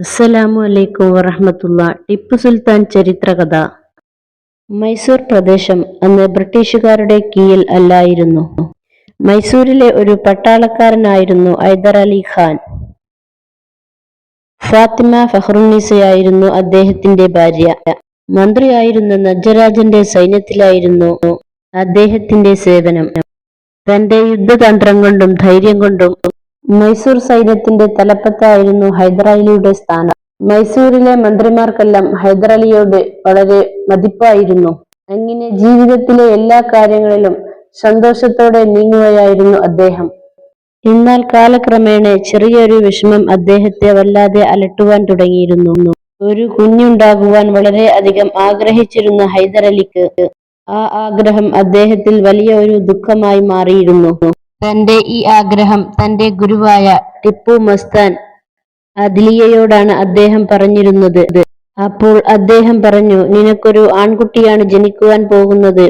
അസ്സലാമു അലൈക്കും വറഹമത്തുള്ള. ടിപ്പു സുൽത്താൻ ചരിത്രകഥ മൈസൂർ പ്രദേശം അന്ന് ബ്രിട്ടീഷുകാരുടെ കീഴിൽ അല്ലായിരുന്നു. മൈസൂരിലെ ഒരു പട്ടാളക്കാരനായിരുന്നു ഹൈദർ അലി ഖാൻ. ഫാത്തിമ ഫഹ്റുന്നീസയായിരുന്നു അദ്ദേഹത്തിന്റെ ഭാര്യ. മന്ത്രിയായിരുന്ന നജരാജന്റെ സൈന്യത്തിലായിരുന്നു അദ്ദേഹത്തിന്റെ സേവനം. തന്റെ യുദ്ധതന്ത്രം കൊണ്ടും ധൈര്യം കൊണ്ടും മൈസൂർ സൈന്യത്തിന്റെ തലപ്പത്തായിരുന്നു ഹൈദരാലിയുടെ സ്ഥാനം. മൈസൂരിലെ മന്ത്രിമാർക്കെല്ലാം ഹൈദരാലിയോട് വളരെ മതിപ്പായിരുന്നു. അങ്ങനെ ജീവിതത്തിലെ എല്ലാ കാര്യങ്ങളിലും സന്തോഷത്തോടെ നീങ്ങുകയായിരുന്നു അദ്ദേഹം. എന്നാൽ കാലക്രമേണ ചെറിയൊരു വിഷമം അദ്ദേഹത്തെ വല്ലാതെ അലട്ടുവാൻ തുടങ്ങിയിരുന്നു. ഒരു കുഞ്ഞുണ്ടാകുവാൻ വളരെ അധികം ആഗ്രഹിച്ചിരുന്ന ഹൈദരലിക്ക് ആ ആഗ്രഹം അദ്ദേഹത്തിൽ വലിയ ഒരു ദുഃഖമായി മാറിയിരുന്നു. തന്റെ ഈ ആഗ്രഹം തന്റെ ഗുരുവായ ടിപ്പു മസ്താൻ അദ്ലിയയോടാണ് അദ്ദേഹം പറഞ്ഞിരുന്നത്. അപ്പോൾ അദ്ദേഹം പറഞ്ഞു നിനക്കൊരു ആൺകുട്ടിയാണ് ജനിക്കുവാൻ പോകുന്നത്.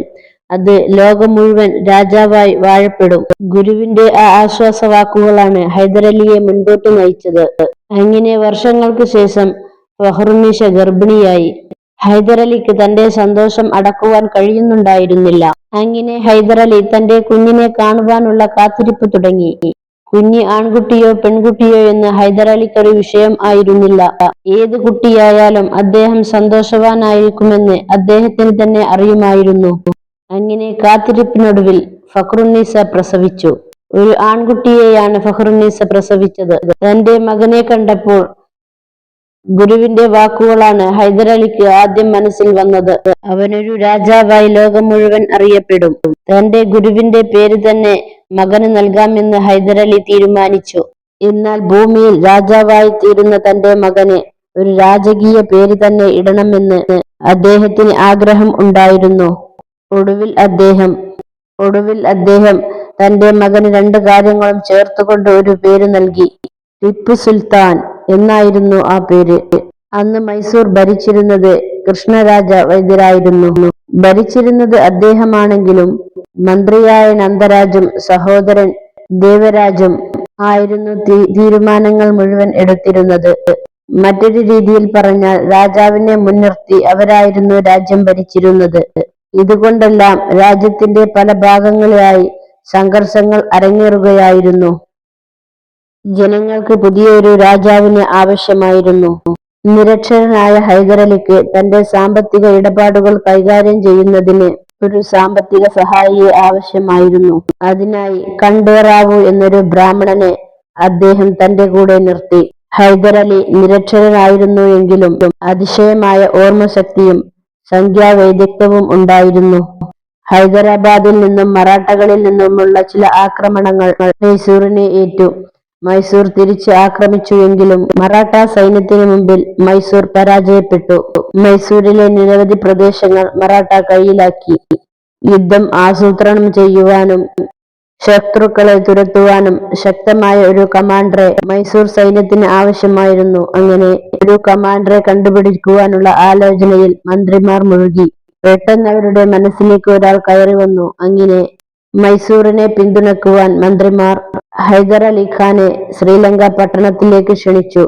അത് ലോകം മുഴുവൻ രാജാവായി വാഴപ്പെടും. ഗുരുവിന്റെ ആ ആശ്വാസ വാക്കുകളാണ് ഹൈദരലിയെ മുൻപോട്ട് നയിച്ചത്. അങ്ങനെ വർഷങ്ങൾക്ക് ശേഷം ഫഹ്റുന്നീഷ ഗർഭിണിയായി. ഹൈദരലിക്ക് തന്റെ സന്തോഷം അടക്കുവാൻ കഴിയുന്നുണ്ടായിരുന്നില്ല. അങ്ങനെ ഹൈദരലി തന്റെ കുഞ്ഞിനെ കാണുവാനുള്ള കാത്തിരിപ്പ് തുടങ്ങി. കുഞ്ഞ് ആൺകുട്ടിയോ പെൺകുട്ടിയോ എന്ന് ഹൈദരലിക്കൊരു വിഷയം ആയിരുന്നില്ല. ഏത് കുട്ടിയായാലും അദ്ദേഹം സന്തോഷവാനായിരിക്കുമെന്ന് അദ്ദേഹത്തിന് തന്നെ അറിയുമായിരുന്നു. അങ്ങനെ കാത്തിരിപ്പിനൊടുവിൽ ഫഖ്റുന്നീസ പ്രസവിച്ചു. ഒരു ആൺകുട്ടിയെയാണ് ഫഖ്റുന്നീസ പ്രസവിച്ചത്. തന്റെ മകനെ കണ്ടപ്പോൾ ഗുരുവിന്റെ വാക്കുകളാണ് ഹൈദരലിക്ക് ആദ്യം മനസ്സിൽ വന്നത്. അവനൊരു രാജാവായി ലോകം മുഴുവൻ അറിയപ്പെടും. തന്റെ ഗുരുവിന്റെ പേര് തന്നെ മകന് നൽകാമെന്ന് ഹൈദരലി തീരുമാനിച്ചു. എന്നാൽ ഭൂമിയിൽ രാജാവായി തീരുന്ന തന്റെ മകന് ഒരു രാജകീയ പേര് തന്നെ ഇടണമെന്ന് അദ്ദേഹത്തിന് ആഗ്രഹം ഉണ്ടായിരുന്നു. ഒടുവിൽ അദ്ദേഹം ഒടുവിൽ അദ്ദേഹം തന്റെ മകന് രണ്ട് കാര്യങ്ങളും ചേർത്തുകൊണ്ട് ഒരു പേര് നൽകി. ടിപ്പു സുൽത്താൻ. എന്നായിരുന്നു ആ പേര്. അന്ന് മൈസൂർ ഭരിച്ചിരുന്നത് കൃഷ്ണരാജ വൈദ്യരായിരുന്നു. ഭരിച്ചിരുന്നത് അദ്ദേഹമാണെങ്കിലും മന്ത്രിയായ നന്ദരാജും സഹോദരൻ ദേവരാജും ആയിരുന്നു തീരുമാനങ്ങൾ മുഴുവൻ എടുത്തിരുന്നത്. മറ്റൊരു രീതിയിൽ പറഞ്ഞാൽ രാജാവിനെ മുൻനിർത്തി അവരായിരുന്നു രാജ്യം ഭരിച്ചിരുന്നത്. ഇതുകൊണ്ടെല്ലാം രാജ്യത്തിന്റെ പല ഭാഗങ്ങളിലായി സംഘർഷങ്ങൾ അരങ്ങേറുകയായിരുന്നു. ജനങ്ങൾക്ക് പുതിയൊരു രാജാവിന് ആവശ്യമായിരുന്നു. നിരക്ഷരനായ ഹൈദരലിക്ക് തന്റെ സാമ്പത്തിക ഇടപാടുകൾ കൈകാര്യം ചെയ്യുന്നതിന് ഒരു സാമ്പത്തിക സഹായിയെ ആവശ്യമായിരുന്നു. അതിനായി കണ്ടേറാവു എന്നൊരു ബ്രാഹ്മണനെ അദ്ദേഹം തന്റെ കൂടെ നിർത്തി. ഹൈദരലി നിരക്ഷരനായിരുന്നു എങ്കിലും അതിശയമായ ഓർമ്മശക്തിയും സംഖ്യാവൈദഗ്ധ്യവും ഉണ്ടായിരുന്നു. ഹൈദരാബാദിൽ നിന്നും മറാഠകളിൽ നിന്നുമുള്ള ചില ആക്രമണങ്ങൾ മൈസൂറിനെ ഏറ്റു. മൈസൂർ തിരിച്ച് ആക്രമിച്ചുവെങ്കിലും മറാഠ സൈന്യത്തിന് മുമ്പിൽ മൈസൂർ പരാജയപ്പെട്ടു. മൈസൂരിലെ നിരവധി പ്രദേശങ്ങൾ മറാഠ കയ്യിലാക്കി. യുദ്ധം ആസൂത്രണം ചെയ്യുവാനും ശത്രുക്കളെ തുരത്തുവാനും ശക്തമായ ഒരു കമാൻഡറെ മൈസൂർ സൈന്യത്തിന് ആവശ്യമായിരുന്നു. അങ്ങനെ ഒരു കമാൻഡറെ കണ്ടുപിടിക്കുവാനുള്ള ആലോചനയിൽ മന്ത്രിമാർ മുഴുകി. പെട്ടെന്ന് അവരുടെ മനസ്സിലേക്ക് ഒരാൾ കയറി വന്നു. അങ്ങനെ മൈസൂറിനെ പിന്തുണക്കുവാൻ മന്ത്രിമാർ ഹൈദർ അലി ഖാനെ ശ്രീലങ്ക പട്ടണത്തിലേക്ക് ക്ഷണിച്ചു.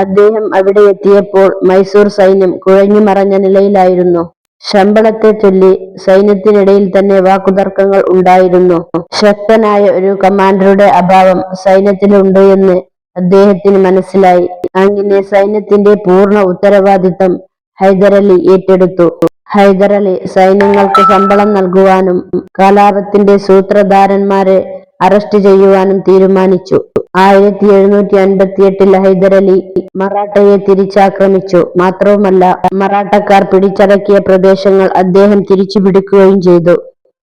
അദ്ദേഹം അവിടെ എത്തിയപ്പോൾ മൈസൂർ സൈന്യം കുഴഞ്ഞു മറഞ്ഞ നിലയിലായിരുന്നു. ശമ്പളത്തെ ചൊല്ലി സൈന്യത്തിനിടയിൽ തന്നെ വാക്കുതർക്കങ്ങൾ ഉണ്ടായിരുന്നു. ശക്തനായ ഒരു കമാൻഡറുടെ അഭാവം സൈന്യത്തിലുണ്ട് എന്ന് അദ്ദേഹത്തിന് മനസ്സിലായി. അങ്ങനെ സൈന്യത്തിന്റെ പൂർണ ഉത്തരവാദിത്തം ഹൈദരലി ഏറ്റെടുത്തു. ഹൈദരലി സൈന്യങ്ങൾക്ക് ശമ്പളം നൽകുവാനും കലാപത്തിന്റെ സൂത്രധാരന്മാരെ അറസ്റ്റ് ചെയ്യുവാനും തീരുമാനിച്ചു. ആയിരത്തി എഴുന്നൂറ്റി അൻപത്തി എട്ടിൽ ഹൈദരലി മറാഠയെ തിരിച്ചാക്രമിച്ചു. മാത്രവുമല്ല മറാഠക്കാർ പിടിച്ചടക്കിയ പ്രദേശങ്ങൾ അദ്ദേഹം തിരിച്ചു പിടിക്കുകയും ചെയ്തു.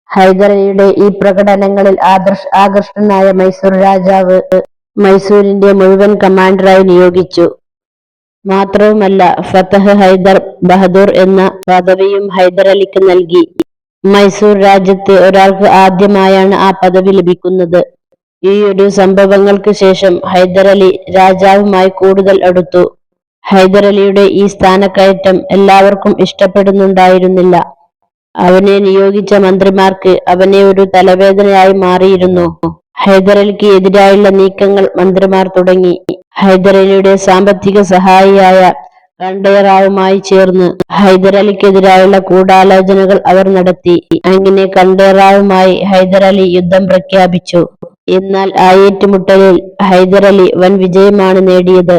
ഹൈദരലിയുടെ ഈ പ്രകടനങ്ങളിൽ ആദർശ് ആകർഷണനായ മൈസൂർ രാജാവ് മൈസൂരിന്റെ മുഴുവൻ കമാൻഡറായി നിയോഗിച്ചു. മാത്രവുമല്ല ഫതഹ് ഹൈദർ ബഹദൂർ എന്ന പദവിയും ഹൈദരലിക്ക് നൽകി. മൈസൂർ രാജ്യത്ത് ഒരാൾക്ക് ആദ്യമായാണ് ആ പദവി ലഭിക്കുന്നത്. ഈ ഒരു സംഭവങ്ങൾക്ക് ശേഷം ഹൈദരലി രാജാവുമായി കൂടുതൽ അടുത്തു. ഹൈദരലിയുടെ ഈ സ്ഥാനക്കയറ്റം എല്ലാവർക്കും ഇഷ്ടപ്പെടുന്നുണ്ടായിരുന്നില്ല. അവനെ നിയോഗിച്ച മന്ത്രിമാർക്ക് അവനെ ഒരു തലവേദനയായി മാറിയിരുന്നു. ഹൈദരലിക്ക് എതിരായുള്ള നീക്കങ്ങൾ മന്ത്രിമാർ തുടങ്ങി. ഹൈദരലിയുടെ സാമ്പത്തിക സഹായിയായ കണ്ടേറാവുമായി ചേർന്ന് ഹൈദരലിക്കെതിരായുള്ള ഗൂഢാലോചനകൾ അവർ നടത്തി. അങ്ങനെ കണ്ടേറാവുമായി ഹൈദരലി യുദ്ധം പ്രഖ്യാപിച്ചു. എന്നാൽ ആ ഏറ്റുമുട്ടലിൽ ഹൈദരലി വൻ വിജയമാണ് നേടിയത്.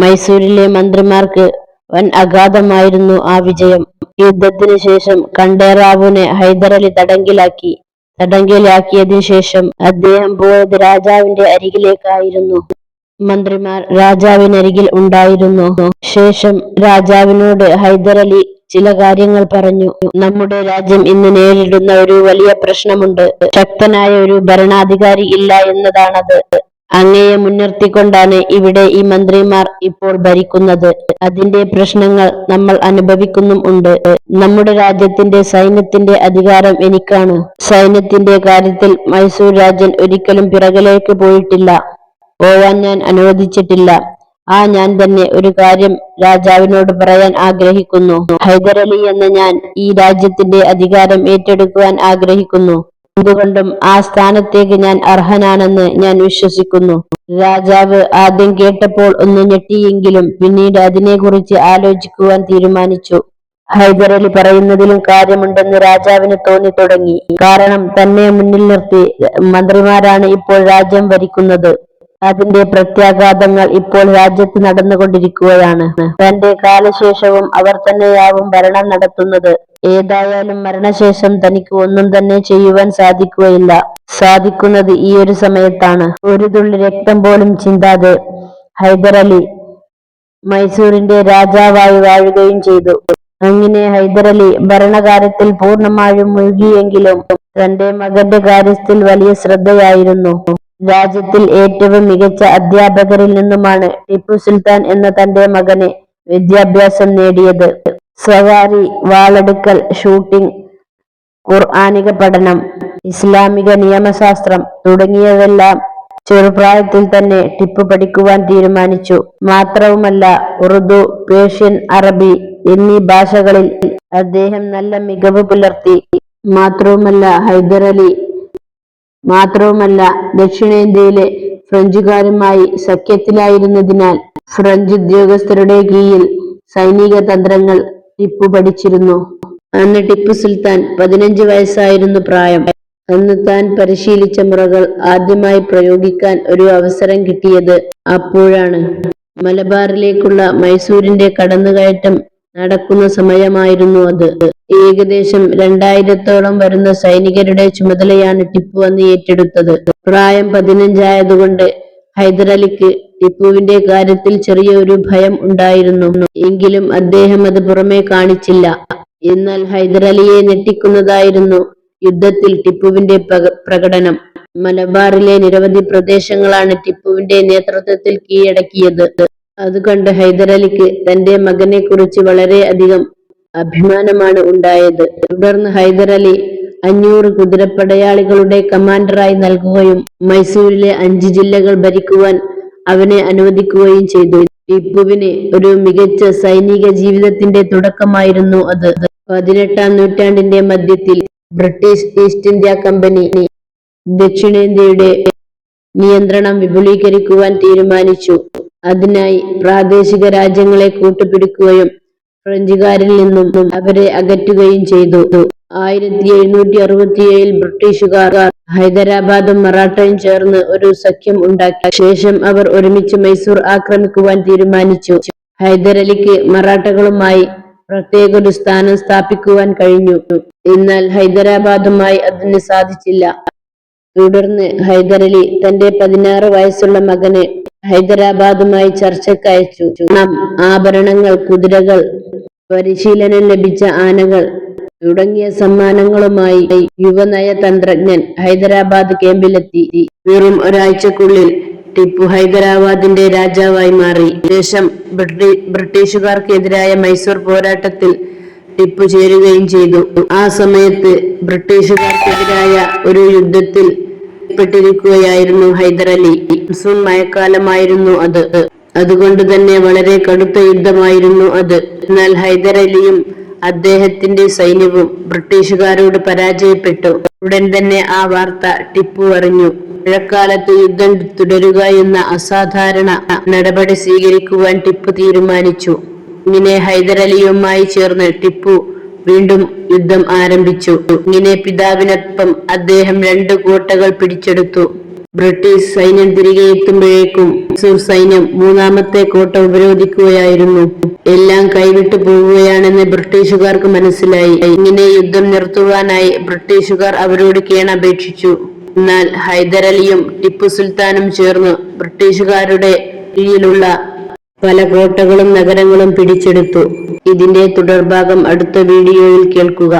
മൈസൂരിലെ മന്ത്രിമാർക്ക് വൻ അഗാധമായിരുന്നു ആ വിജയം. യുദ്ധത്തിനു ശേഷം കണ്ടേറാവുവിനെ ഹൈദരലി തടങ്കിലാക്കി. തടങ്കിലാക്കിയതിനു ശേഷം അദ്ദേഹം പോയത് രാജാവിന്റെ അരികിലേക്കായിരുന്നു. മന്ത്രിമാർ രാജാവിനരികിൽ ഉണ്ടായിരുന്നു. ശേഷം രാജാവിനോട് ഹൈദരലി ചില കാര്യങ്ങൾ പറഞ്ഞു. നമ്മുടെ രാജ്യം ഇന്ന് നേരിടുന്ന ഒരു വലിയ പ്രശ്നമുണ്ട്. ശക്തനായ ഒരു ഭരണാധികാരി ഇല്ല എന്നതാണത്. അങ്ങയെ മുൻനിർത്തിക്കൊണ്ടാണ് ഇവിടെ ഈ മന്ത്രിമാർ ഇപ്പോൾ ഭരിക്കുന്നത്. അതിന്റെ പ്രശ്നങ്ങൾ നമ്മൾ അനുഭവിക്കുന്നും ഉണ്ട്. നമ്മുടെ രാജ്യത്തിന്റെ സൈന്യത്തിന്റെ അധികാരം എനിക്കാണ്. സൈന്യത്തിന്റെ കാര്യത്തിൽ മൈസൂർ രാജ്യം ഒരിക്കലും പിറകിലേക്ക് പോയിട്ടില്ല. പോവാൻ ഞാൻ അനുവദിച്ചിട്ടില്ല. ആ ഞാൻ തന്നെ ഒരു കാര്യം രാജാവിനോട് പറയാൻ ആഗ്രഹിക്കുന്നു. ഹൈദരലി എന്ന ഞാൻ ഈ രാജ്യത്തിന്റെ അധികാരം ഏറ്റെടുക്കുവാൻ ആഗ്രഹിക്കുന്നു. എന്തുകൊണ്ടും ആ സ്ഥാനത്തേക്ക് ഞാൻ അർഹനാണെന്ന് ഞാൻ വിശ്വസിക്കുന്നു. രാജാവ് ആദ്യം കേട്ടപ്പോൾ ഒന്ന് ഞെട്ടിയെങ്കിലും പിന്നീട് അതിനെക്കുറിച്ച് ആലോചിക്കുവാൻ തീരുമാനിച്ചു. ഹൈദരലി പറയുന്നതിലും കാര്യമുണ്ടെന്ന് രാജാവിന് തോന്നി തുടങ്ങി കാരണം തന്നെ മുന്നിൽ നിർത്തി മന്ത്രിമാരാണ് ഇപ്പോൾ രാജ്യം ഭരിക്കുന്നത്. അതിന്റെ പ്രത്യാഘാതങ്ങൾ ഇപ്പോൾ രാജ്യത്ത് നടന്നുകൊണ്ടിരിക്കുകയാണ്. തന്റെ കാലശേഷവും അവർ തന്നെയാവും ഭരണം നടത്തുന്നത്. ഏതായാലും മരണശേഷം തനിക്ക് ഒന്നും തന്നെ ചെയ്യുവാൻ സാധിക്കുകയില്ല. സാധിക്കുന്നത് ഈ ഒരു സമയത്താണ്. ഒരു തുള്ളി രക്തം പോലും ചിന്താതെ ഹൈദരലി മൈസൂരിന്റെ രാജാവായി വാഴുകയും ചെയ്തു. അങ്ങനെ ഹൈദരലി ഭരണകാര്യത്തിൽ പൂർണമായും മുഴുകിയെങ്കിലും തന്റെ മകന്റെ കാര്യത്തിൽ വലിയ ശ്രദ്ധയായിരുന്നു. രാജ്യത്തിൽ ഏറ്റവും മികച്ച അധ്യാപകരിൽ നിന്നുമാണ് ടിപ്പു സുൽത്താൻ എന്ന തന്റെ മകന് വിദ്യാഭ്യാസം നേടിയത്. സവാരി വാളെടുക്കൽ ഷൂട്ടിംഗ് ഖുർആാനിക പഠനം ഇസ്ലാമിക നിയമശാസ്ത്രം തുടങ്ങിയവെല്ലാം ചെറുപ്രായത്തിൽ തന്നെ ടിപ്പു പഠിക്കുവാൻ തീരുമാനിച്ചു. മാത്രവുമല്ല ഉറുദു പേർഷ്യൻ അറബി എന്നീ ഭാഷകളിൽ അദ്ദേഹം നല്ല മികവ് പുലർത്തി. മാത്രവുമല്ല ഹൈദരലി മാത്രവുമല്ല ദക്ഷിണേന്ത്യയിലെ ഫ്രഞ്ചുകാരുമായി സഖ്യത്തിലായിരുന്നതിനാൽ ഫ്രഞ്ച് ഉദ്യോഗസ്ഥരുടെ കീഴിൽ സൈനിക തന്ത്രങ്ങൾ ടിപ്പു പഠിച്ചിരുന്നു. അന്ന് ടിപ്പു സുൽത്താൻ പതിനഞ്ച് വയസ്സായിരുന്നു പ്രായം. അന്ന് താൻ പരിശീലിച്ച മുറകൾ ആദ്യമായി പ്രയോഗിക്കാൻ ഒരു അവസരം കിട്ടിയത് അപ്പോഴാണ്. മലബാറിലേക്കുള്ള മൈസൂരിന്റെ കടന്നുകയറ്റം നടക്കുന്ന സമയമായിരുന്നു അത്. ഏകദേശം രണ്ടായിരത്തോളം വരുന്ന സൈനികരുടെ ചുമതലയാണ് ടിപ്പു അന്ന് ഏറ്റെടുത്തത്. പ്രായം പതിനഞ്ചായതുകൊണ്ട് ഹൈദരലിക്ക് ടിപ്പുവിന്റെ കാര്യത്തിൽ ചെറിയൊരു ഭയം ഉണ്ടായിരുന്നു. എങ്കിലും അദ്ദേഹം അത് പുറമേ കാണിച്ചില്ല. എന്നാൽ ഹൈദരലിയെ ഞെട്ടിക്കുന്നതായിരുന്നു യുദ്ധത്തിൽ ടിപ്പുവിന്റെ പ്രകടനം. മലബാറിലെ നിരവധി പ്രദേശങ്ങളാണ് ടിപ്പുവിന്റെ നേതൃത്വത്തിൽ കീഴടക്കിയത്. അതുകണ്ട് ഹൈദരലിക്ക് തന്റെ മകനെ കുറിച്ച് വളരെ അധികം അഭിമാനമാണ് ഉണ്ടായത്. തുടർന്ന് ഹൈദരലി അഞ്ഞൂറ് കുതിരപ്പടയാളികളുടെ കമാൻഡറായി നൽകുകയും മൈസൂരിലെ അഞ്ച് ജില്ലകൾ ഭരിക്കുവാൻ അവനെ അനുവദിക്കുകയും ചെയ്തു. ടിപ്പുവിന് ഒരു മികച്ച സൈനിക ജീവിതത്തിന്റെ തുടക്കമായിരുന്നു അത്. പതിനെട്ടാം നൂറ്റാണ്ടിന്റെ മധ്യത്തിൽ ബ്രിട്ടീഷ് ഈസ്റ്റ് ഇന്ത്യ കമ്പനി ദക്ഷിണേന്ത്യയുടെ നിയന്ത്രണം വിപുലീകരിക്കുവാൻ തീരുമാനിച്ചു. അതിനായി പ്രാദേശിക രാജ്യങ്ങളെ കൂട്ടുപിടിക്കുകയും ഫ്രഞ്ചുകാരിൽ നിന്നും അവരെ അകറ്റുകയും ചെയ്തു. ആയിരത്തി എഴുന്നൂറ്റി അറുപത്തിയേഴിൽ ബ്രിട്ടീഷുകാർ ഹൈദരാബാദും മറാഠയും ചേർന്ന് ഒരു സഖ്യം ഉണ്ടാക്കി. ശേഷം അവർ ഒരുമിച്ച് മൈസൂർ ആക്രമിക്കുവാൻ തീരുമാനിച്ചു. ഹൈദരലിക്ക് മറാഠകളുമായി പ്രത്യേക ഒരു സ്ഥാനം സ്ഥാപിക്കുവാൻ കഴിഞ്ഞു. എന്നാൽ ഹൈദരാബാദുമായി അതിന് സാധിച്ചില്ല. തുടർന്ന് ഹൈദരലി തന്റെ പതിനാറ് വയസ്സുള്ള മകനെ ഹൈദരാബാദുമായി ചർച്ചക്കയച്ചു. ആഭരണങ്ങൾ കുതിരകൾ പരിശീലനം ലഭിച്ച ആനകൾ തുടങ്ങിയ സമ്മാനങ്ങളുമായി യുവനയ തന്ത്രജ്ഞൻ ഹൈദരാബാദ് ക്യാമ്പിലെത്തി. വെറും ഒരാഴ്ചക്കുള്ളിൽ ടിപ്പു ഹൈദരാബാദിന്റെ രാജാവായി മാറി. ശേഷം ബ്രിട്ടി- ബ്രിട്ടീഷുകാർക്കെതിരായ മൈസൂർ പോരാട്ടത്തിൽ ടിപ്പു ചേരുകയും ചെയ്തു. ആ സമയത്ത് ബ്രിട്ടീഷുകാർക്കെതിരായ ഒരു യുദ്ധത്തിൽ പെട്ടിരിക്കുകയായിരുന്നു ഹൈദരലി. മൺസൂൺ മഴക്കാലമായിരുന്നു അത്. അതുകൊണ്ട് തന്നെ വളരെ കടുത്ത യുദ്ധമായിരുന്നു അത്. എന്നാൽ ഹൈദരലിയും അദ്ദേഹത്തിന്റെ സൈന്യവും ബ്രിട്ടീഷുകാരോട് പരാജയപ്പെട്ടു. ഉടൻ തന്നെ ആ വാർത്ത ടിപ്പു അറിഞ്ഞു. മഴക്കാലത്ത് യുദ്ധം തുടരുക എന്ന അസാധാരണ നടപടി സ്വീകരിക്കുവാൻ ടിപ്പു തീരുമാനിച്ചു. ഇങ്ങനെ ഹൈദരലിയുമായി ചേർന്ന് ടിപ്പു വീണ്ടും യുദ്ധം ആരംഭിച്ചു. ഇങ്ങനെ പിതാവിനൊപ്പം അദ്ദേഹം രണ്ട് കോട്ടകൾ പിടിച്ചെടുത്തു. ബ്രിട്ടീഷ് സൈന്യം തിരികെ എത്തുമ്പോഴേക്കും മൈസൂർ സൈന്യം മൂന്നാമത്തെ കോട്ട ഉപരോധിക്കുകയായിരുന്നു. എല്ലാം കൈവിട്ടു പോവുകയാണെന്ന് ബ്രിട്ടീഷുകാർക്ക് മനസ്സിലായി. ഇങ്ങനെ യുദ്ധം നിർത്തുവാനായി ബ്രിട്ടീഷുകാർ അവരോട് കേണപേക്ഷിച്ചു. എന്നാൽ ഹൈദരലിയും ടിപ്പു സുൽത്താനും ചേർന്ന് ബ്രിട്ടീഷുകാരുടെ കീഴിലുള്ള പല കോട്ടകളും നഗരങ്ങളും പിടിച്ചെടുത്തു. ഇതിന്റെ തുടർഭാഗം അടുത്ത വീഡിയോയിൽ കേൾക്കുക.